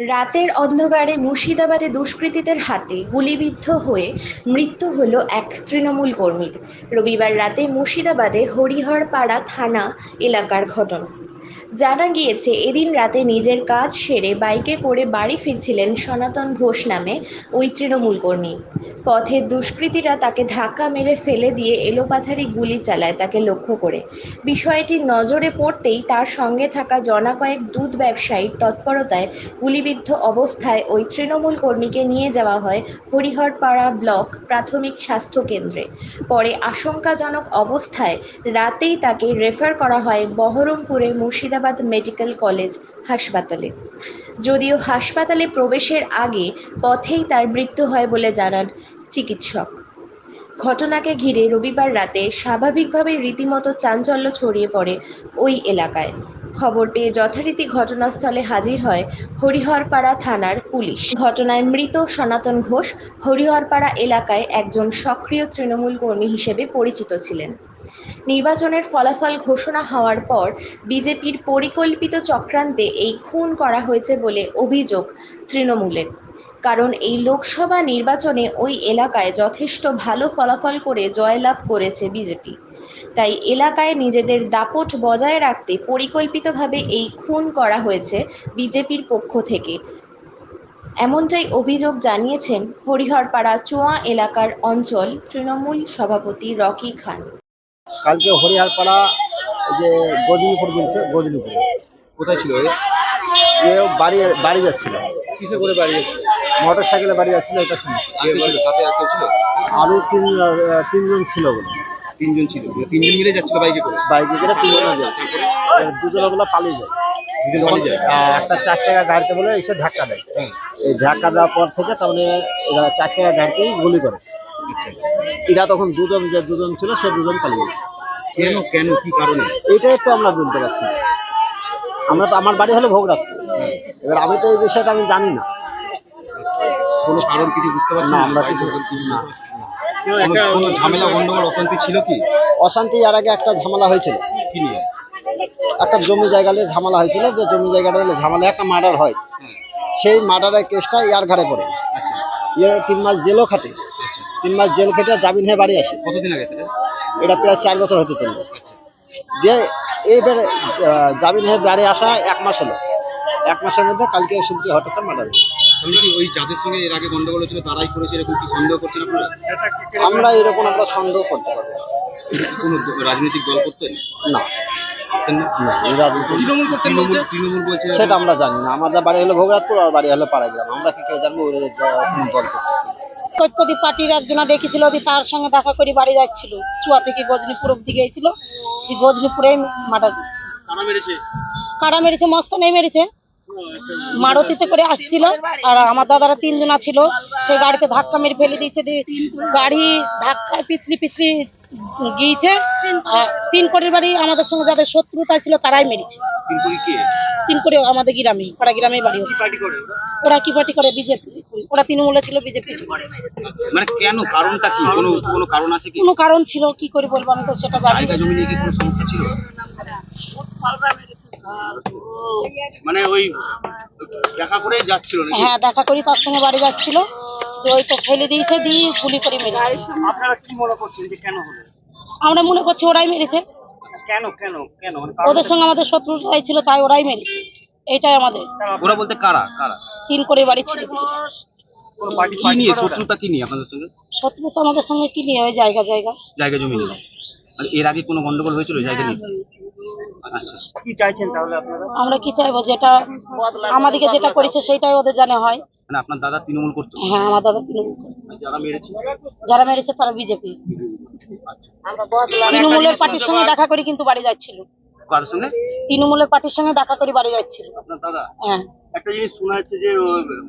রাতের অন্ধকারে মুর্শিদাবাদে দুষ্কৃতীদের হাতে গুলিবিদ্ধ হয়ে মৃত্যু হল এক তৃণমূল কর্মীর। রবিবার রাতে মুর্শিদাবাদে হরিহরপাড়া থানা এলাকার ঘটনা। জানা গিয়েছে, এদিন রাতে নিজের কাজ সেরে বাইকে করে বাড়ি ফিরছিলেন সনাতন ঘোষ নামে ওই তৃণমূল কর্মী। পথে দুষ্কৃতীরা তাকে ধাক্কা মেরে ফেলে দিয়ে এলোপাথারি গুলি চালায় তাকে লক্ষ্য করে। বিষয়টি নজরে পড়তেই তার সঙ্গে থাকা জনা কয়েক দুধ ব্যবসায়ীর তৎপরতায় গুলিবিদ্ধ অবস্থায় ওই তৃণমূল কর্মীকে নিয়ে যাওয়া হয় হরিহরপাড়া ব্লক প্রাথমিক স্বাস্থ্য কেন্দ্রে। পরে আশঙ্কাজনক অবস্থায় রাতেই তাকে রেফার করা হয় বহরমপুরে মুর্শিদাবাদ মেডিকেল কলেজ হাসপাতালে। যদিও হাসপাতালে প্রবেশের আগে পথেই তার মৃত্যু হয় বলে জানান চিকিৎসক। ঘটনাকে ঘিরে রবিবার রাতে স্বাভাবিকভাবে রীতিমতো চাঞ্চল্য ছড়িয়ে পড়ে ওই এলাকায়। খবর পেয়ে যথারীতি ঘটনাস্থলে হাজির হয় হরিহরপাড়া থানার পুলিশ। ঘটনায় মৃত সনাতন ঘোষ হরিহরপাড়া এলাকায় একজন সক্রিয় তৃণমূল কর্মী হিসেবে পরিচিত ছিলেন। নির্বাচনের ফলাফল ঘোষণা হওয়ার পর বিজেপির পরিকল্পিত চক্রান্তে এই খুন করা হয়েছে বলে অভিযোগ তৃণমূলের। কারণ এই লোকসভা নির্বাচনে ওই এলাকায় যথেষ্ট ভালো ফলাফল করে জয়লাভ করেছে বিজেপি। তাই এলাকায় নিজেদের দাপট বজায় রাখতে পরিকল্পিতভাবে এই খুন করা হয়েছে বিজেপির পক্ষ থেকে। এমনটাই অভিযোগ জানিয়েছেন হরিহরপাড়া চোয়া এলাকার অঞ্চল তৃণমূল সভাপতি রকি খান। কালকে হরিহারপাড়া যে গজনীপুর বলছে গজনীপুর। কোথায় ছিল এ? বাড়ি বাড়ি যাচ্ছিল। কিসে করে বাড়ি যাচ্ছে মোটর সাইকেলে বাড়ি যাচ্ছিল এটা শুনেছি। আর সাথে আর কেউ ছিল? আরও তিন তিনজন ছিল বলে। তিনজন ছিল। তিনজন মিলে যাচ্ছিল বাইকে করে। বাইকে করে তিনজন যাচ্ছে। দুজন ওগুলো পালিয়ে যায়। একটা চার চাকা গাড়িতে বলে এসে ধাক্কা দেয়। এই ধাক্কা দেওয়ার পর থেকে তার মানে চার চাকা গাড়িতেই গুলি করে। আচ্ছা। এরা তখন দুজন যে দুজন ছিল সে দুজন পালিয়ে গেছে। কেন কেন কি কারণে? এটাই তো আমরা বলতে পারছি আমরা তো আমার বাড়ি হলে ভোগ ভোগরাত্রি এবার আমি তো এই বিষয়টা আমি জানি না। কোনো কারণ কিছু বুঝতে পারছি না আমরা কিছু না? কোনো- কোনো ঝামেলা গন্ডগোল অশান্তি ছিল কি? অশান্তি এর আগে একটা ঝামেলা হয়েছিল। কি নিয়ে? একটা জমি জায়গা নিয়ে ঝামেলা হয়েছিল যে জমি জায়গাটা নিয়ে ঝামেলা একটা মার্ডার হয়। সেই মার্ডারের কেসটা ইয়ার ঘাড়ে পড়ে। আচ্ছা। ইয়ে তিন মাস জেলও খাটে। আচ্ছা। তিন মাস জেল খেটে জামিন হয়ে বাড়ি আসে। কতদিন আগে এটা? প্রায় চার বছর হতে চলবে আচ্ছা। দিয়ে এইবার জামিন হয়ে বাড়ি আসা এক মাস হলো। এক মাসের মধ্যে কালকে শুনছি হঠাৎ মার্ডার তাহলে কি ওই যাদের সঙ্গে এর আগে গন্ডগোল হয়েছিল তারাই করেছে এরকম কি সন্দেহ করছেন আপনারা আমরা এরকম আমরা সন্দেহ করতে পারি না। কোনো দ- রাজনৈতিক দল করতেন না। করতেন না? না এই রাজনীতি তৃণমূল করতেন বলছে? তৃণমূল বলছে সেটা আমরা জানি না। আমাদের বাড়ি হলো ভোগরাজপুর আর বাড়ি হলো পাড়াগ্রাম। আমরা কি করে জানব? কোন দল করতে? পার্টির একজনা ডেকেছিল তার সঙ্গে দেখা করে বাড়ি যাচ্ছিল। চুয়া থেকে গজনীপুর অব্দি গিয়েছিল। এই গজনীপুরে মার্ডার করছে। কারা মেরেছে? কারা মেরেছে? মস্তানেই মেরেছে। মারুতিতে করে আসছিল আর আমার দাদারা তিনজনা ছিল। সেই গাড়িতে ধাক্কা মেরে ফেলে দিয়েছে দিয়ে গাড়ি ধাক্কায় পিছলি পিছলি গিয়েছে। আর তিন কোটির বাড়ি আমাদের সঙ্গে যাদের শত্রুতা ছিল তারাই মেরেছে। তিন কোটি করে আমাদের গ্রামে পাড়া গ্রামে বাড়ি ওরা। কি পার্টি করে বিজেপি। ওরা তৃণমূলে ছিল বিজেপি মানে কেন? কারণটা কি? কোনো কোনো কারণ আছে কি? কোনো কারণ ছিল কি করে বলব আমি তো সেটা জানি জমি নিয়ে কি কোনো সমস্যা ছিল? মানে ওই দেখা করেই যাচ্ছিল হ্যাঁ দেখা করি তার সঙ্গে বাড়ি যাচ্ছিল। ওই তো ফেলে দিয়েছে দিয়ে গুলি করে মেরেছে। আপনারা কি মনে করছেন যে কেন হলো? আমরা মনে করছি ওরাই মেরেছে। কেন কেন কেন? মানে ওদের সঙ্গে আমাদের শত্রুতাই ছিল তাই ওরাই মেরেছে। এইটাই আমাদের। ওরা বলতে কারা কারা? তিন করে বাড়ি ছিল। কি নিয়ে? শত্রুতা কি নিয়ে আপনাদের সঙ্গে? শত্রুতা আমাদের সঙ্গে কি নিয়ে? ওই জায়গা জায়গা। জায়গা জমি নিয়ে। এর আগে কোনো গন্ডগোল হয়েছিল জায়গা নিয়ে আচ্ছা। কি চাইছেন তাহলে আপনারা? আমরা কি চাইব যেটা আমাদেরকে যেটা করেছে সেটাই ওদের জানে হয়। মানে আপনার দাদা তৃণমূল করতো? হ্যাঁ আমার দাদা তৃণমূল যারা মেরেছে? যারা মেরেছে তারা বিজেপি। তৃণমূলের পার্টির সঙ্গে দেখা করে কিন্তু বাড়ি যাচ্ছিল। সঙ্গে? তৃণমূলের পার্টির সঙ্গে দেখা করে বাড়ি যাচ্ছিল। আপনার দাদা? হ্যাঁ। একটা জিনিস শোনা যাচ্ছে যে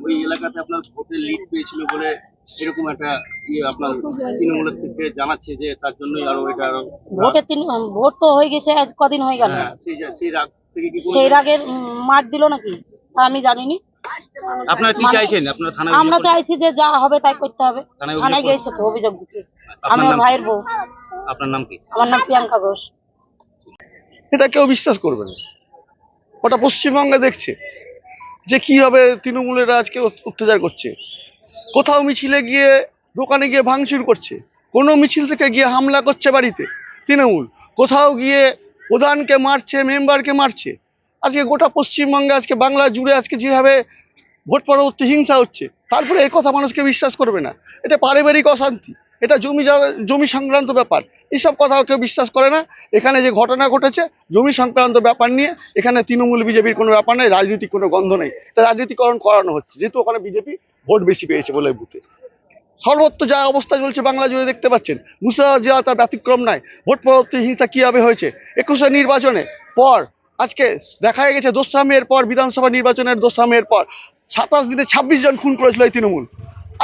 ওই এলাকাতে আপনার ভোটে লিড পেয়েছিল বলে এরকম একটা ইয়ে আপনার তৃণমূলের থেকে জানাচ্ছে যে তার জন্যই আরও এটা আরও ভোটের তিন ভোট তো হয়ে গেছে আজ কদিন হয়ে গেল। হ্যাঁ সেই সেই রাগ থেকে কি সেই রাগে মার দিল নাকি? তা আমি জানিনি। আপনারা কি মানে- চাইছেন? আপনারা থানায় আমরা চাইছি যে যা হবে তাই করতে হবে। থানায় গিয়েছে তো অভিযোগ দিতে। আমি ভাইয়ের বউ। আপনার নাম কি? আমার নাম প্রিয়াঙ্কা ঘোষ। এটা কেউ বিশ্বাস করবে না। ওটা পশ্চিমবঙ্গে দেখছে যে কীভাবে তৃণমূলেরা আজকে অত্যাচার করছে। কোথাও মিছিলে গিয়ে দোকানে গিয়ে ভাঙচুর করছে। কোনো মিছিল থেকে গিয়ে হামলা করছে বাড়িতে। তৃণমূল, কোথাও গিয়ে প্রধানকে মারছে, মেম্বারকে মারছে। আজকে গোটা পশ্চিমবঙ্গে, আজকে বাংলা জুড়ে আজকে যেভাবে ভোট পরবর্তী হিংসা হচ্ছে, তারপরে এই কথা মানুষকে বিশ্বাস করবে না। এটা পারিবারিক অশান্তি, এটা জমি জমি সংক্রান্ত ব্যাপার। এইসব কথা কেউ বিশ্বাস করে না। এখানে যে ঘটনা ঘটেছে, জমি সংক্রান্ত ব্যাপার নিয়ে এখানে তৃণমূল, বিজেপির কোনো ব্যাপার নেই, রাজনৈতিক কোনো গন্ধ নেই। এটা রাজনীতিকরণ করানো হচ্ছে, যেহেতু ওখানে বিজেপি ভোট বেশি পেয়েছে বলে বুথে। সর্বত্র যা অবস্থা চলছে বাংলা জুড়ে দেখতে পাচ্ছেন মুর্শিদাবাদ জেলা তার ব্যতিক্রম নাই, ভোট পরবর্তী হিংসা কীভাবে হয়েছে? একুশে নির্বাচনে পর, আজকে দেখা গেছে দোসরা মেয়ের পর বিধানসভা নির্বাচনের দোসরা মেয়ের পর, সাতাশ দিনে ছাব্বিশ জন খুন করেছিল এই তৃণমূল।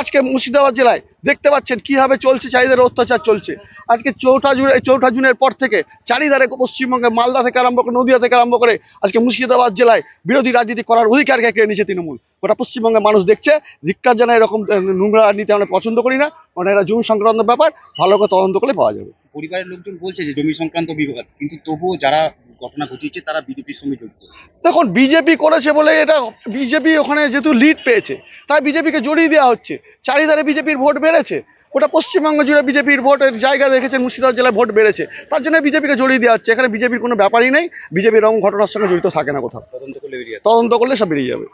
আজকে মুর্শিদাবাদ জেলায় দেখতে পাচ্ছেন কীভাবে চলছে চাহিদার অত্যাচার চলছে। আজকে চৌঠা জুনে চৌঠা জুনের পর থেকে চারিধারে পশ্চিমবঙ্গে মালদা থেকে আরম্ভ করে, নদীয়া থেকে আরম্ভ করে আজকে মুর্শিদাবাদ জেলায় বিরোধী রাজনীতি করার অধিকারকে কেড়ে নিয়েছে তৃণমূল। গোটা পশ্চিমবঙ্গের মানুষ দেখছে, ধিক্কার জানা এরকম নোংরা রাজনীতি আমরা পছন্দ করি না। কারণ এরা জমি সংক্রান্ত ব্যাপার, ভালো করে তদন্ত করলে পাওয়া যাবে। পরিবারের লোকজন বলছে যে জমি সংক্রান্ত বিবাদ কিন্তু তবুও যারা ঘটনা ঘটিয়েছে তারা বিজেপির সঙ্গে যুক্ত দেখুন বিজেপি করেছে বলে এটা বিজেপি ওখানে যেহেতু লিড পেয়েছে তাই বিজেপিকে জড়িয়ে দেওয়া হচ্ছে। চারিধারে বিজেপির ভোট বেড়েছে ওটা পশ্চিমবঙ্গ জুড়ে বিজেপির ভোটের জায়গা দেখেছেন মুর্শিদাবাদ জেলায় ভোট বেড়েছে। তার জন্য বিজেপিকে জড়িয়ে দেওয়া হচ্ছে। এখানে বিজেপির কোনো ব্যাপারই নেই বিজেপির এরকম ঘটনার সঙ্গে জড়িত থাকে না কোথাও। তদন্ত করলে তদন্ত করলে সব বেরিয়ে যাবে।